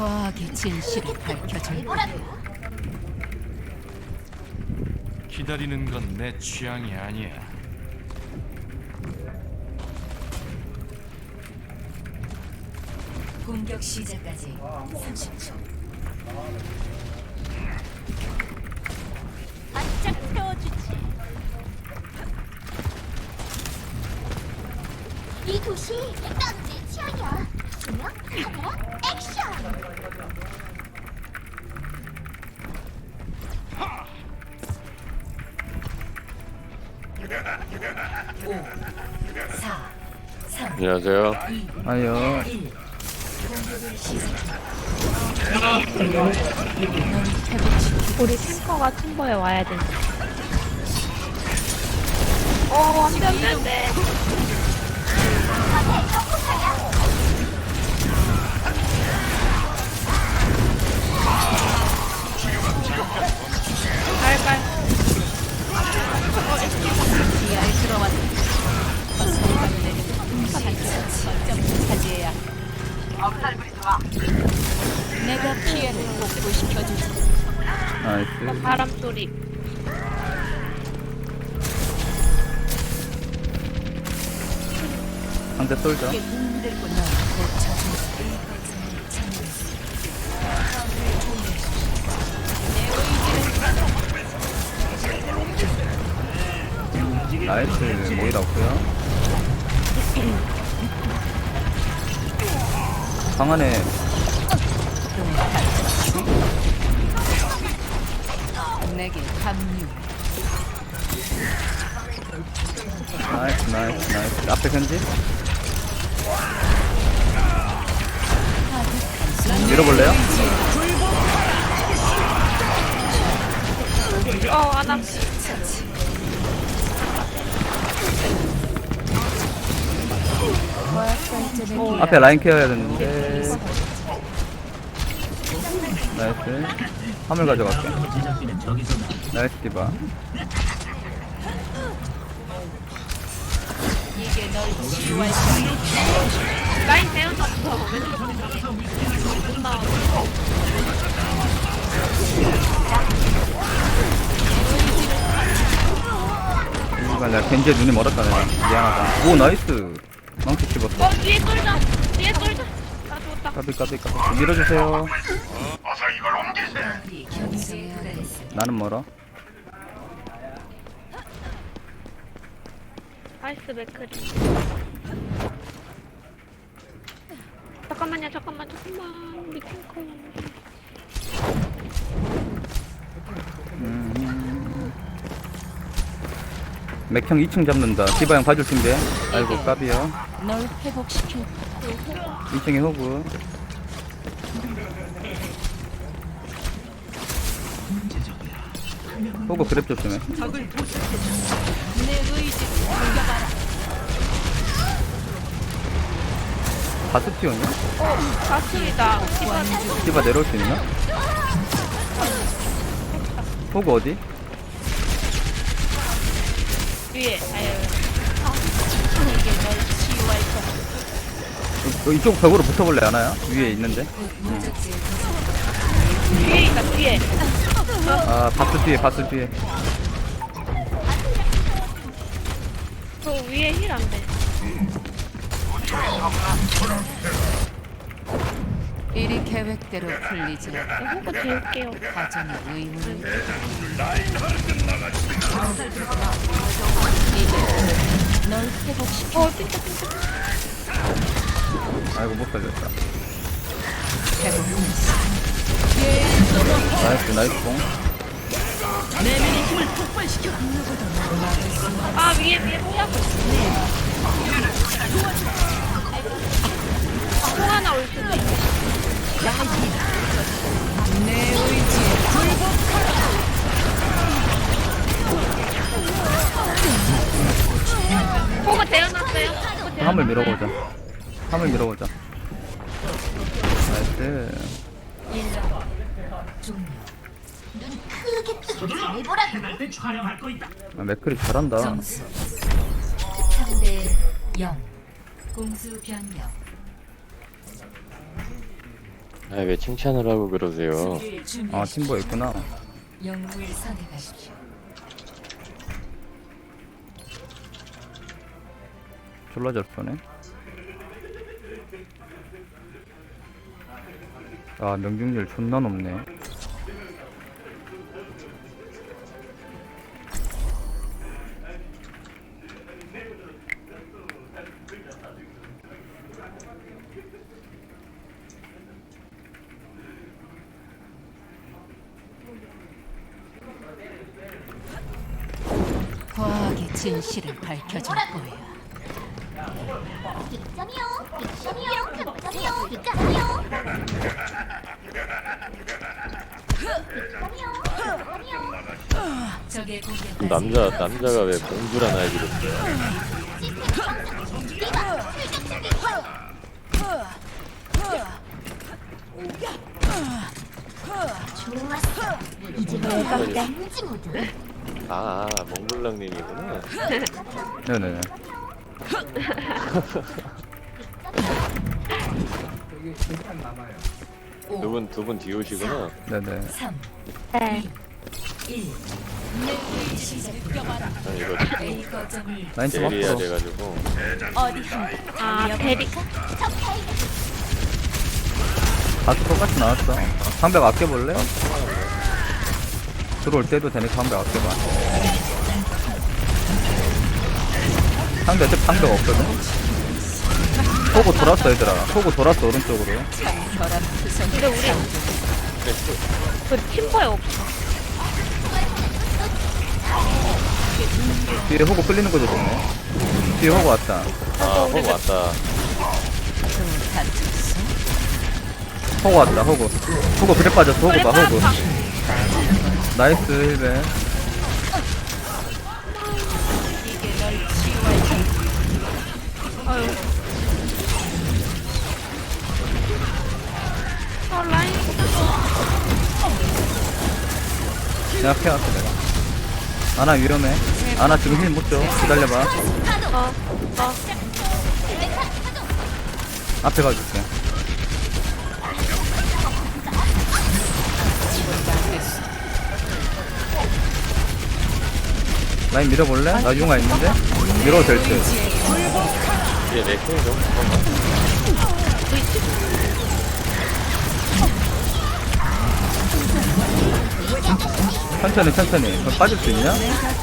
과학의 진실을 밝혀줄 기다리는 건 내 취향이 아니야. 공격 시작까지 30초. 바짝 태워주지. 이 도시 딱 조명, 카메라, 액션. 안녕하세요. 아니요. 우리 탱커가 챔버에 와야 돼. 어, 안 돼, 안 돼, 빨빨. 지하에 들어왔다. 거슬리는 내리는 차지해야. 내가 피해를 복구시켜주지. 나이스. 바람 소리. 상대 쏠죠. 흔들고 널 고쳐준 나이스. 모이라 없고요. 방 안에 내게 합류. 나이스 나이스 나이스. 앞에 견지. 밀어볼래요? 어, 안 와. 앞에 라인 케어 해야 되는데. 나이스. 화물 가져갈게. 나이스 디바. 라인 나 이발 내가 겐지에 눈이 멀었다 내가. 미안하다. 오 나이스. 망치 씹었어. 어, 뒤에 쏠자. 뒤에 쏠자. 나 죽었다. 까비 까비 까비. 밀어주세요. 나는 멀어. 아이스 맥크리. 잠깐만요, 잠깐만, 잠깐만. 우리 탱커. 맥형 2층 잡는다. 디바 형 봐줄 준비. 아이고 까비요. 널 회복시킬 2층에 호구. 호구 그랩 조심해. 바스티온이야? 어. 디바 디바 내려올 수 있나? 호구 어디? 위에. 아유. 이게 널 치유할 것. 어, 이쪽 벽으로 붙어볼래 하나요? 위에 있는데. 뒤에 있다, 뒤에. 아 바스 뒤에 바스 뒤에. 저 위에 힐 안 돼. 이리 계획대로 풀리지 않고 호구 지울게요. 가정의 의무를 이제 널 회복시켜 어. 아이고 못 살렸다. 나이스 나이스 공. 아, 위에, 위에, 뭐야? 통 하나 올 있어. 내 의지에 호구 대어. 화물 밀어보자. 화물 밀어보자. 나이스. 눈 크게 뜨고 잘 보라고. 아, 맥클이 잘한다. 점수 3대 0 공수 변경 아, 왜 칭찬을 하고 그러세요? 수비를 아 준비하십시오. 팀버 있구나 영웅을 선택하십시오. 졸라 잘 쏘네. 아 명중률 존나 높네 공주라 완. 좋았어. 이제 내가 인지 모드. 아, 몽블랑님이구나. 네네네 두분두분 뒤오시구나. 네네 3, 네. 1. 내일 시작되어라. 아, 이거 A 거점을 라인 좀 제리해야 앞으로 돼가지고. 어디 한다. 아, 대리. 다시 똑같이 나왔어 방벽 아껴볼래? 들어올 때도 되니까 방벽 아껴봐 상대 어차피 방벽 없거든? 호구 돌았어 얘들아 호구 돌았어 오른쪽으로. 근데 우리 그 팀버에 없어. 뒤에 호구 끌리는 거 조심해 뒤에 호구 왔다 아, 호구 왔다. 호구 왔다 호구 호구 그래 빠졌어 호구 봐 호구 나이스 힐벤 아유. 아, 라인. 내가 피해왔어 내가 아나 위험해 아나 지금 힐 못 줘 기다려봐 어, 어. 앞에 가줄게 라인 밀어볼래? 나 융화 있는데? 밀어도 될 듯. 얘 맥킹 좀 잠깐만. 천천히 천천히 그럼 빠질 수 있냐?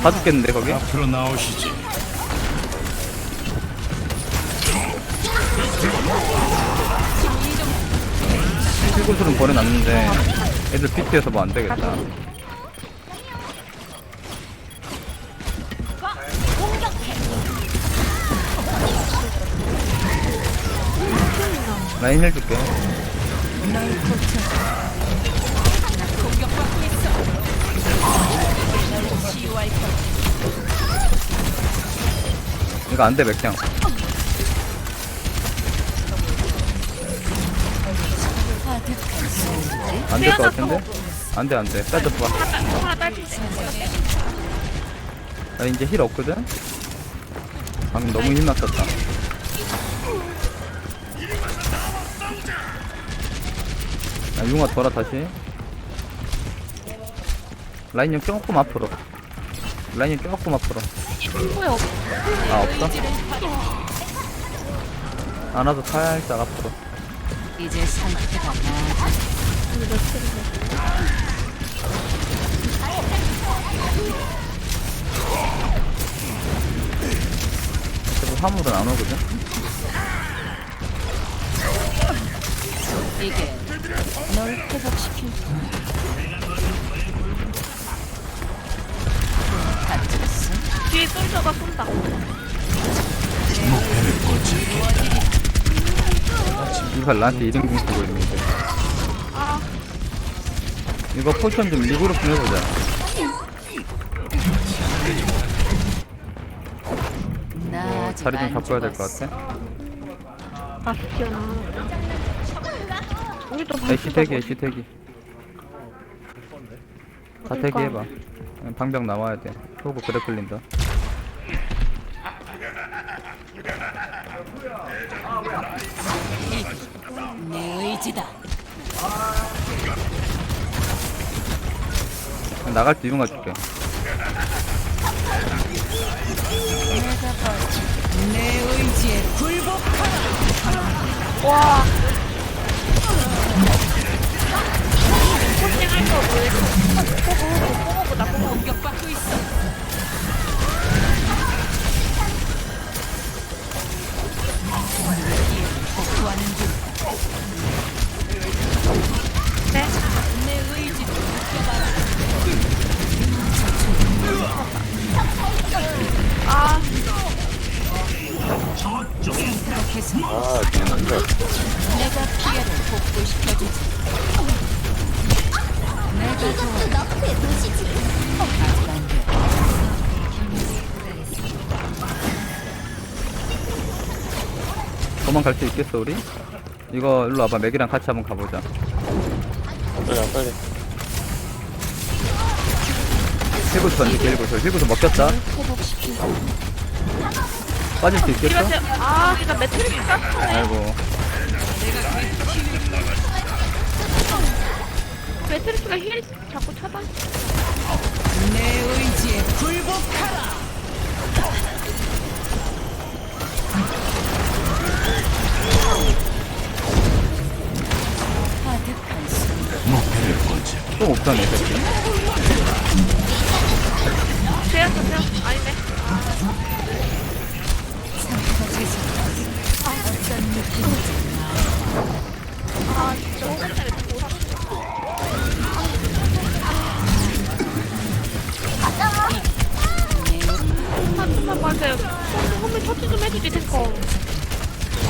다 죽겠는데 거기? 앞으로 나오시지. 실구슬은 버려놨는데 애들 PT여서 뭐 안되겠다 라인 힐 줄게 이거 안돼 맥냥 안 될 것 같은데? 안돼 안돼 하나 딸린데. 나 이제 힐 없거든? 방금 너무 힘 났었다 야 융아 돌아 다시 라인 형 조금 앞으로 라인 형 조금 앞으로 없어. 아 없어? 안아서 살짝 앞으로 이제 상태가 나아져. 제발 화물은 안 오거든? 이게 널 회복시킬 다쳤어. 뒤에 솔저가 쏜다. 이거 나한테 2등공 쓰고 있는데. 아, 이거 포션 좀 리그룹 좀 해보자. 나 어, 아직 자리 좀 안 바꿔야 될 것 죽었어. 같아. 바스티오나. 우리도 애쉬 태기 애쉬 태기. 다 태기 해봐. 방벽 나와야 돼. 소고 그래 끌린다 내 의지다. 나갈 때 이용 가줄게. 내 의지에 와. 포징할 거 뭐해? 뽀뽀, 뽀뽀, 나 뽀뽀. 공격받고 있어. 적군을 위해 복수하는 중. 갈 수 있겠어 우리? 이거 일로 와봐. 맥이랑 같이 한번 가보자. 빨리 빨리 힐구스 던질게 힐구스. 힐구스 먹혔다. 빠질 수 있겠어? 이거 제, 아, 진짜 매트리스 깠네. 아이고. 매트리스가 힐 자꾸 차단. 내 의지에 굴복하라. 또 옥상에 새끼.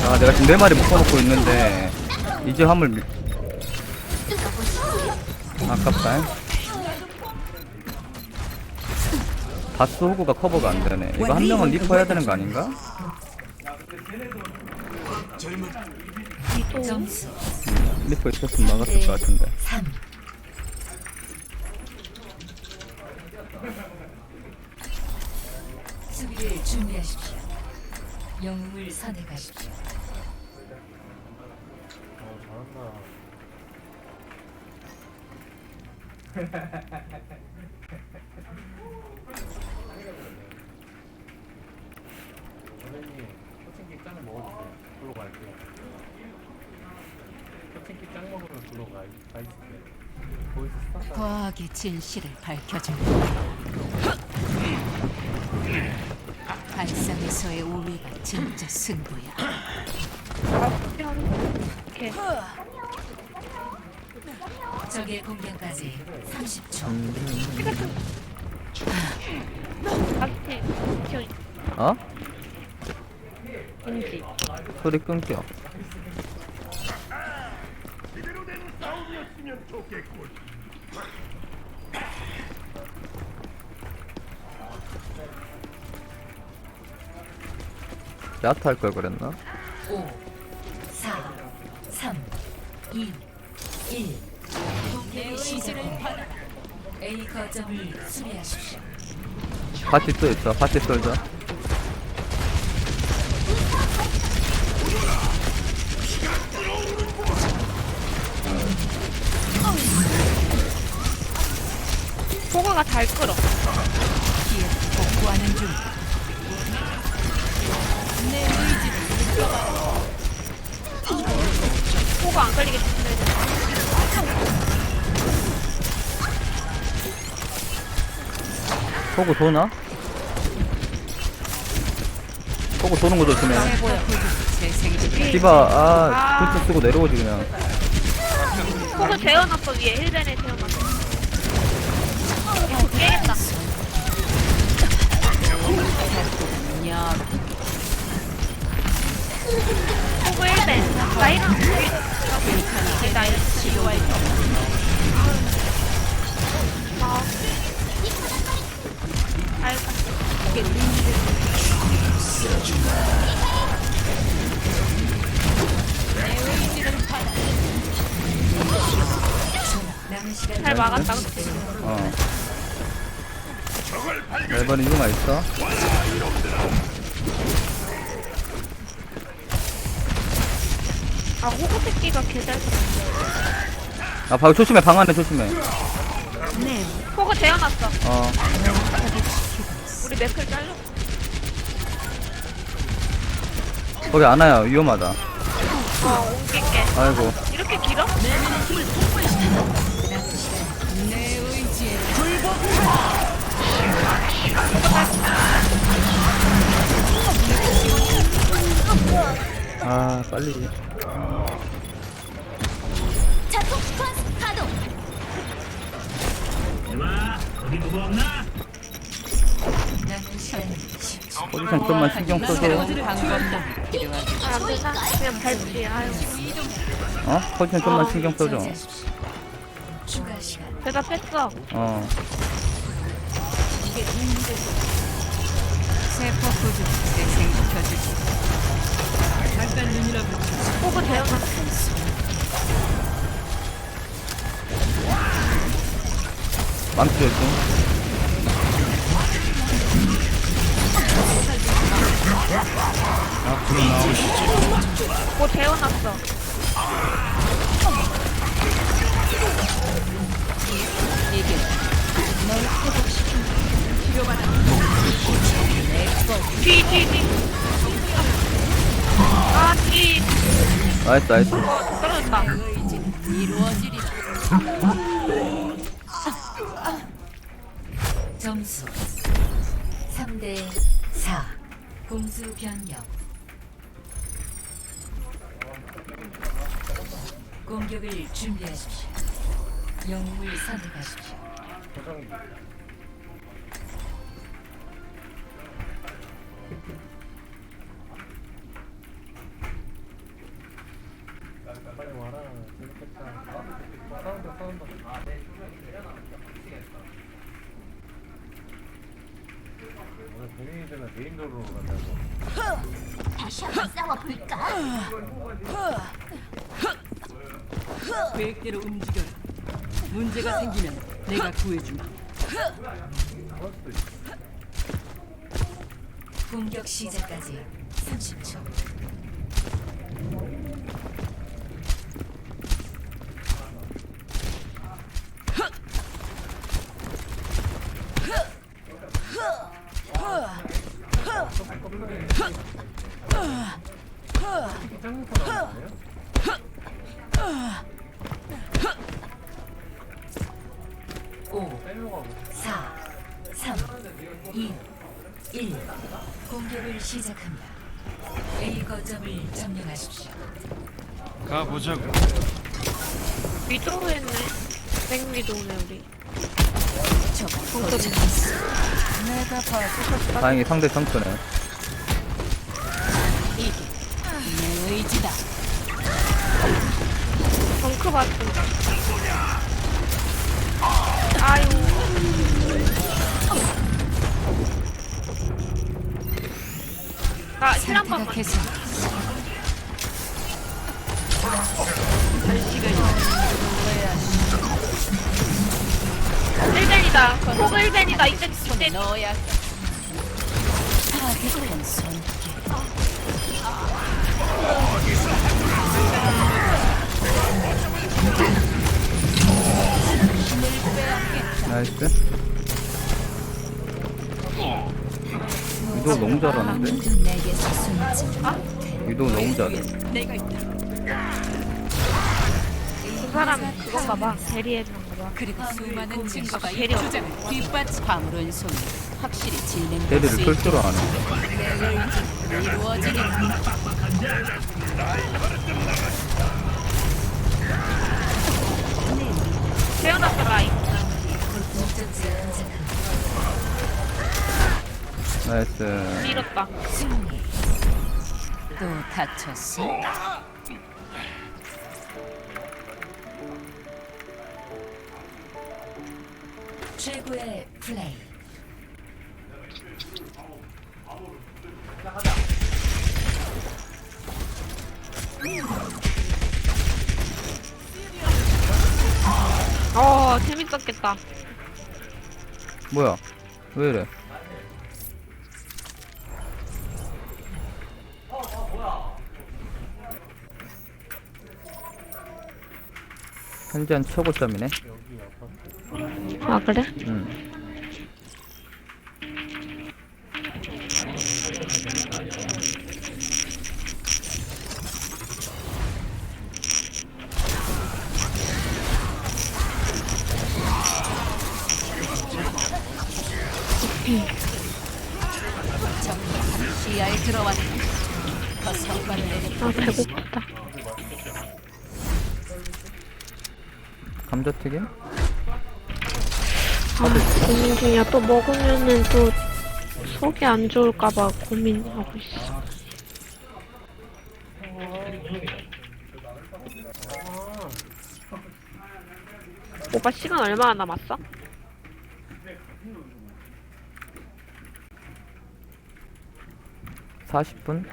아, 내가 지금 네 마리 묶어놓고 있는데 이제 화물 미... 아깝다. 바스 호구가 커버가 안 되네. 이거 한 명은 리퍼 해야 되는 거 아닌가? 리퍼 있었으면 막았을 것 같은데. 3. 수비를 준비하십시오. 영웅을 선택하십시오. 선생님, 초창기 짱 먹어주세요. 불러 갈게요. 초창기 짱 먹으면 불러 가, 가 있을게요. 거기서 스타트 과학의 진실을 밝혀준다. 발상에서의 우위가 진짜 승부야. 이렇게. 적의 공격까지 30초. 앞에, 저, 어? 인지. 소리 끊겨. 야트 할걸 그랬나? 5, 4, 3, 2, 거점을 수비하십시오. 같이 또 있어. 같이 쏠자. 호가가 잘 끌어. 피해 복구하는 중. 내 의지를 호가 안 걸리게 조심해야 돼. 호구 도나? 호구 도는 거 조심해. 디바, 아, 굿즈 쓰고 내려오지 그냥. 호가 재워놨어, 위에. 힐벤에 재워놨어. 이거 깨겠다. 야, 호구 힐벤. 나 힐벤. 나 힐벤. 아. 잘 막았다? 어. 멜번 이유가 있어? 아, 호구 새끼가 개잘 아 방, 조심해 방 안에 조심해 포그 재워놨어. 어 우리 맥클 잘려. 거기 안 와요 위험하다 어, 옮길게. 아이고 이렇게 길어? 아 빨리 자폭 스펀스 가동. 포지션 좀만 신경. 아. 그냥 밟지. 아유. 어? 포지션 좀만 신경 써줘 대답했어. 어 세포 구조 재생시켜주지. 잠깐 눈이라도 포그 재워놨어. 망치 조심 앞으로 나오시지. 뭐 재워놨어. 이게 뒤, 뒤, 뒤. 아, 뒤. 나이스 나이스 어, 떨어졌다. 이루어지리라. 점수 3대 4 공수 변경. 공격을 준비하십시오. 영웅을 선택하십시오 오늘 베네이드는 메인 도로로 간다고. 다시 한번 싸워볼까? 계획대로 움직여라. 문제가 생기면 내가 구해주마. 있어. 공격 시작까지 30초 짱부터 나오는데요? 5 셀로 가고. 4 3 2 1 공격을 시작합니다 A 거점을 점령하십시오 가보자고. 위도우 했네. 백위도우네, 우리. 내가 봐도 다행히 상대 청소네 내 의지다. 덩크 받은. 아유. 나 힐한 번만. 생각해서 힐벤이다. 포그 힐벤이다. 이때, 이때. 넣어야 손 나이스 위도 너무 잘하는데 위도 너무 잘해 내가 있다. 그 사람 그건가 봐. 대리해주는 거 봐. 그리고 수많은 증거가 이. 주장을 뒷받침 화물은 손이 확실히 진행될 대리를 수풀줄 아네 있- 이루어지리라. 재워놨어, 라인. 나이스 밀었다. 또 다쳤어? 최고의 플레이 어, 재밌었겠다. 뭐야 왜 이래 현재한 최고점이네. 아 그래? 음. 시야에 들어왔다. 아 배고프다. 감자튀김? 아 고민 중이야. 또 먹으면은 또 속이 안 좋을까봐 고민하고 있어. 오빠 시간 얼마나 남았어? 사십 분